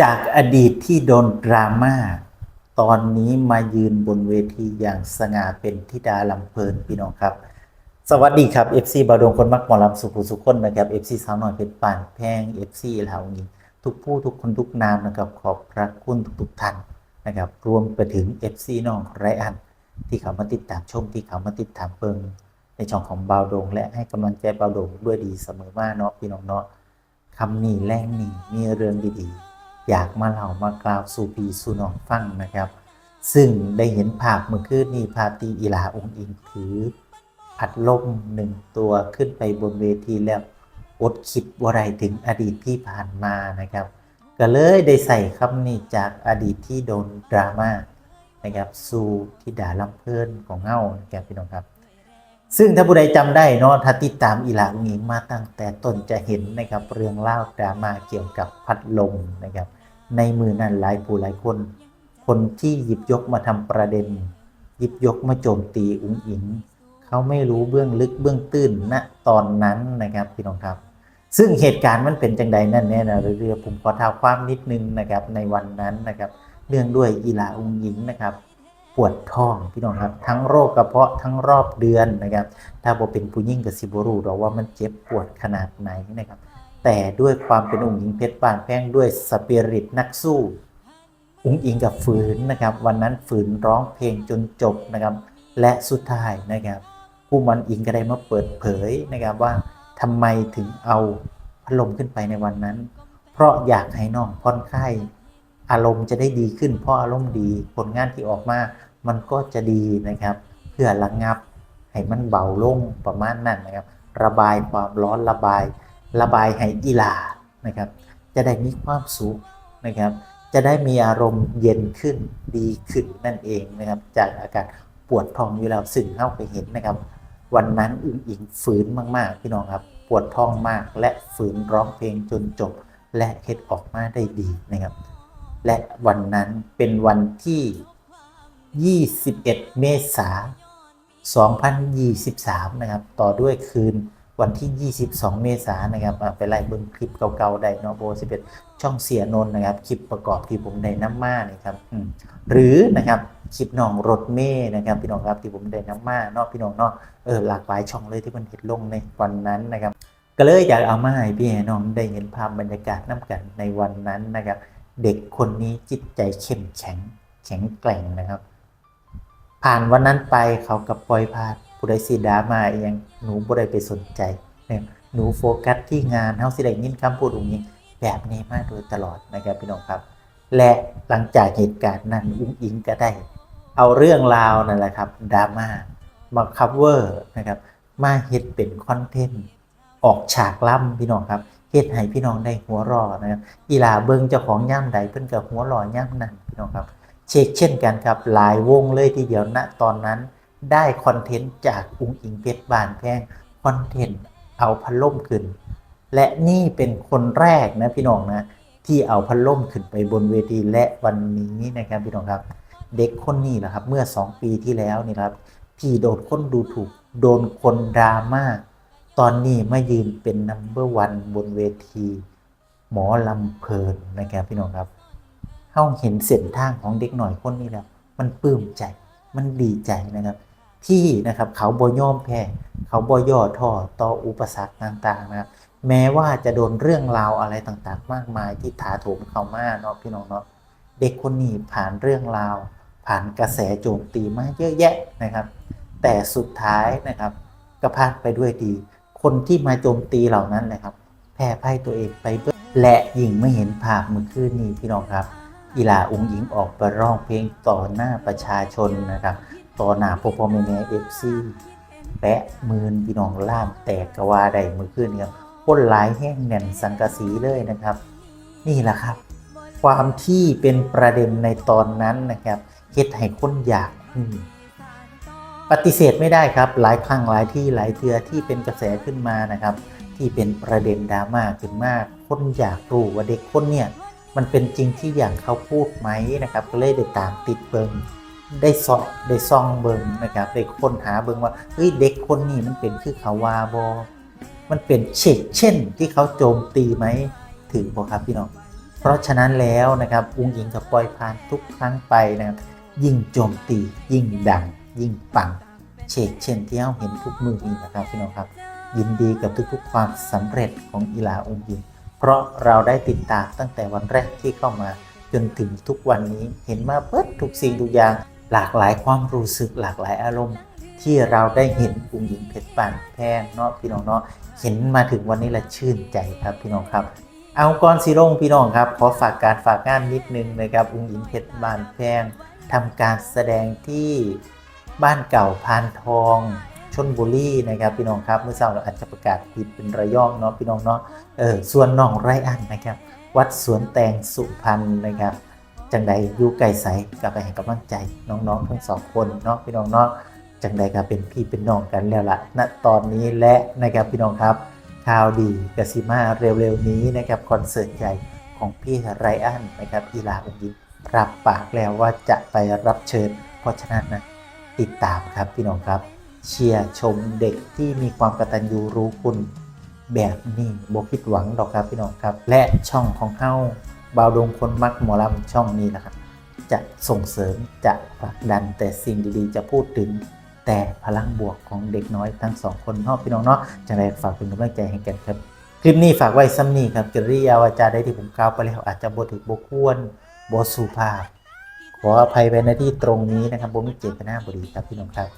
จากอดีตที่โดนดราม่าตอนนี้มายืนบนเวทีอย่างสง่าเป็นธิดาลำเพลินพี่น้องครับ สวัสดีครับ FC บาดงคนมักหมอลำสุขุสุขคนนะครับ FC สาวหน่อยเพชรปานแพง FC เหล่านี้ทุกผู้ทุกคนทุกนามนะครับขอบพระคุณทุกๆท่านนะครับ รวมไปถึง FC น้องไรอัน ที่เขามาติดตามชมที่เขามาติดตามเบิงในช่องของบาวดง และให้กำลังใจบาวดงด้วยดีเสมอมาเนาะพี่น้องเนาะคำนี้แรงนี้มีเรื่องดีๆ อยากมาเล่ามากล่าวสู่พีสู่น้องฟังนะครับ ซึ่งได้เห็นภาพเมื่อคืนนี้พาตีอีหลาองค์อิงถือพัดลมหนึ่งตัวขึ้นไปบนเวทีแล้วอดคิดว่าไรถึงอดีตที่ผ่านมานะครับ ก็เลยได้ใส่คำนี้จากอดีตที่โดนดราม่านะครับสู่ที่ด่าลำเพลินของเงานะครับพี่น้องครับ ซึ่งถ้าผู้ใดจำได้เนาะถ้าติดตามอีหลาอุงอิงมาตั้งแต่ต้นจะเห็นนะครับเรื่องเล่าดราม่าเกี่ยวกับพัดลมนะครับ ในมือนั้นหลายผู้หลายคน คนที่หยิบยกมาทำประเด็น หยิบยกมาโจมตีอุงอิงเขาไม่รู้เบื้องลึกเบื้องตื้นณตอนนั้นนะครับพี่น้องครับ ซึ่งเหตุการณ์มันเป็นจังใดนั่นแน่นะเรือผมขอท้าความนิดนึงนะครับในวันนั้นนะครับ เนื่องด้วยอีหลาอุงหญิงนะครับ ปวดท้องพี่น้องครับ ทั้งโรคกระเพาะทั้งรอบเดือนนะครับ ถ้าบ่เป็นผู้ยิ่งกับสิบรูหรอกว่ามันเจ็บปวดขนาดไหนนะครับ แต่ด้วยความเป็นองค์หญิงเพชรปานแพงด้วยสปิริตนักสู้อุ้งอิงกับฝืนนะครับ วันนั้นฝืนร้องเพลงจนจบนะครับ และสุดท้ายนะครับผู้มันอิงก็ได้มาเปิดเผยนะครับว่าทำไมถึงเอาพัดลมขึ้นไปในวันนั้น เพราะอยากให้น้องผ่อนคลาย อารมณ์จะได้ดีขึ้น เพราะอารมณ์ดีผลงานที่ออกมา มันก็จะดีนะครับ เพื่อระงงับให้มันเบาลงประมาณนั้นนะครับ ระบายความร้อนระบาย ระบายให้อีลานะครับ จะได้มีความสุขนะครับ จะได้มีอารมณ์เย็นขึ้นดีขึ้นนั่นเองนะครับ จากอาการปวดท้องอยู่แล้วซึ่งเข้าไปเห็นนะครับ วันนั้นอึงอิงฝืนมากๆพี่น้องครับปวดท้องมากและฝืนร้องเพลงจนจบ และเฮ็ดออกมาได้ดีนะครับ และวันนั้นเป็นวันที่ 21 เมษายน 2023 นะครับ ต่อด้วยคืนวันที่ 22 เมษายนนะครับ ไปไล่เบิ่งคลิปเก่าๆได้เนาะโบ11 ช่องเสียนนนะครับ คลิปประกอบที่ผมได้น้ำมานี่ครับหรือนะครับคลิปน้องรถเม่นะครับพี่น้องครับที่ผมได้น้ำมาเนาะพี่น้องเนาะเออหลากหลายช่องเลยที่มันเห็นลงในวันนั้นนะครับ ก็เลยอยากเอามาให้พี่น้องได้เห็นภาพบรรยากาศน้ำกันในวันนั้นนะครับ เด็กคนนี้จิตใจเข้มแข็งแข็งแกร่งนะครับ ผ่านวันนั้นไปเขากับปล่อยผ่านผู้ใดสีดรามาเองหนูบ่ได้ไปสนใจเนี่ยหนูโฟกัสที่งานเฮาสิได้ยินคำพูดอุ้งอิงแบบนี้มาโดยตลอดนะครับพี่น้องครับ และหลังจากเหตุการณ์นั้นอุ้งอิงก็ได้ เอาเรื่องราวนั่นแหละครับดราม่ามาคัฟเวอร์นะครับมาเฮ็ดเป็นคอนเทนต์ออกฉากล่ำพี่น้องครับ เฮ็ดให้พี่น้องได้หัวรอนะครับอีหลาเบิงเจ้าของย่ำใดเพิ่นกับหัวรอย่ำนั่นพี่น้องครับ เช็คเช่นกันครับหลายวงเลยทีเดียวณตอนนั้น ได้คอนเทนต์จากอุ้งอิงเพชรบานแพงคอนเทนต์เอาพัดลมขึ้น และนี่เป็นคนแรกนะพี่น้องนะที่เอาพัดลมขึ้นไปบนเวทีและวันนี้นะครับพี่น้องครับ เด็กคนนี้แหละครับ เมื่อ 2 ปีที่แล้วนี่ครับ ที่โดนคนดูถูกโดนคนดราม่า ตอนนี้มายืนเป็นนัมเบอร์วันบนเวที หมอลำเพลินนะครับพี่น้องครับเฮาเห็นเส้นทางของเด็กหน่อยคนนี้แล้วมันปลื้มใจมันดีใจนะครับ ที่นะครับเขาบ่ยอมแพ้เขาบ่ย่อท้อต่ออุปสรรคต่างๆนะครับแม้ว่าจะโดนเรื่องราวอะไรต่างๆ มากมายที่ถาโถมเขามากเนาะพี่น้องเนาะเด็กคนนี้ผ่านเรื่องราว ผ่านกระแสโจมตีมาเยอะแยะนะครับ แต่สุดท้ายนะครับก็ผ่านไปด้วยดี คนที่มาโจมตีเหล่านั้นนะครับแพ้ไพ่ตัวเองไปเบิดและยิงไม่เห็นภาพเมื่อคืนนี้พี่น้องครับอีหลาอุงหญิงออกไปร้องเพลงต่อหน้าประชาชนนะครับต่อหน้าพ่อพ่อแม่แม่เอฟซีแปะมืนพี่น้องล่ามแตกกะว่าได้เมื่อคืนนี้ครับคนหลายแห้งแน่นสังกะสีเลยนะครับ นี่แหละครับ ความที่เป็นประเด็นในตอนนั้นนะครับเฮ็ดให้คนอยากอืม ปฏิเสธไม่ได้ครับ หลายครั้งหลายที่หลายเทือที่เป็นกระแสขึ้นมานะครับ ที่เป็นประเด็นดราม่าขึ้นมากคนอยากรู้ว่าเด็กคนเนี่ยมันเป็นจริงที่อย่างเขาพูดไหมนะครับ ก็เลยได้ตามติดเบิงได้สอบได้ซองเบิงนะครับได้ค้นหาเบิงว่าเฮ้ยเด็กคนนี้มันเป็นคือเขาวาบอมันเป็นเชกเช่น ที่เขาโจมตีไหมถึงบอครับพี่น้องเพราะฉะนั้นแล้วนะครับอุ้งยิงกับปล่อยผ่านทุกครั้งไปนะครับยิ่งโจมตียิ่งดังยิ่งปัง เชกเช่นที่เราเห็นทุกมือนี้นะครับพี่น้องครับ ยินดีกับทุกๆความสำเร็จของอีหลาอุ้งยิงเพราะเราได้ติดตามตั้งแต่วันแรกที่เข้ามา จนถึงทุกวันนี้เห็นมาเปิดทุกสิ่งทุกอย่าง หลากหลายความรู้สึกหลากหลายอารมณ์ ที่เราได้เห็นอุ้งยิงเพชรปานแพงเนาะพี่น้องเนาะเห็นมาถึงวันนี้ละชื่นใจครับพี่น้องครับเอาก่อนสิลงพี่น้องครับ ขอฝากการฝากงานนิดนึงนะครับอุ้งอิงเพชรบานแพงทำการแสดงที่ บ้านเก่าพานทองชนบุรีนะครับพี่น้องครับเมื่อเช้าเราอาจจะประกาศผิดเป็นระยองเนาะพี่น้องเนาะเออส่วนน้องไรอันนะครับ วัดสวนแตงสุพรรณนะครับจังใดอยู่ไกลใสกับไปให้กำลังใจน้องๆทั้งสองคนเนาะพี่น้องเนาะจังใดก็เป็นพี่เป็นน้องกันแล้วล่ะณตอนนี้และนะครับพี่น้องครับข่าวดีกสิมาเร็วๆนี้นะครับคอนเสิร์ตใหญ่ของพี่ไรอันนะครับอีลาอุยินรับปากแล้วว่าจะไปรับเชิญเพราะฉะนั้นนะ ติดตามครับพี่น้องครับ เชียร์ชมเด็กที่มีความกตัญญูรู้คุณแบบนี้บ่ผิดหวังดอกครับพี่น้องครับ และช่องของเฮาบาวดงคนมักหมอลำช่องนี้นะครับ จะส่งเสริมจะผลักดันแต่สิ่งดีๆ จะพูดถึงแต่พลังบวกของเด็กน้อยทั้งสองคนเนาะพี่น้องเนาะจังไรฝากเป็นกำลังใจให้กันครับ คลิปนี้ฝากไว้ซ้ำนี่ครับกิริยาวาจาได้ที่ผมกล่าวไปแล้วอาจจะบถึกบควรบสุภาพ ขออภัยไปในที่ตรงนี้นะครับผมมีเจตนาบดีครับพี่น้องครับ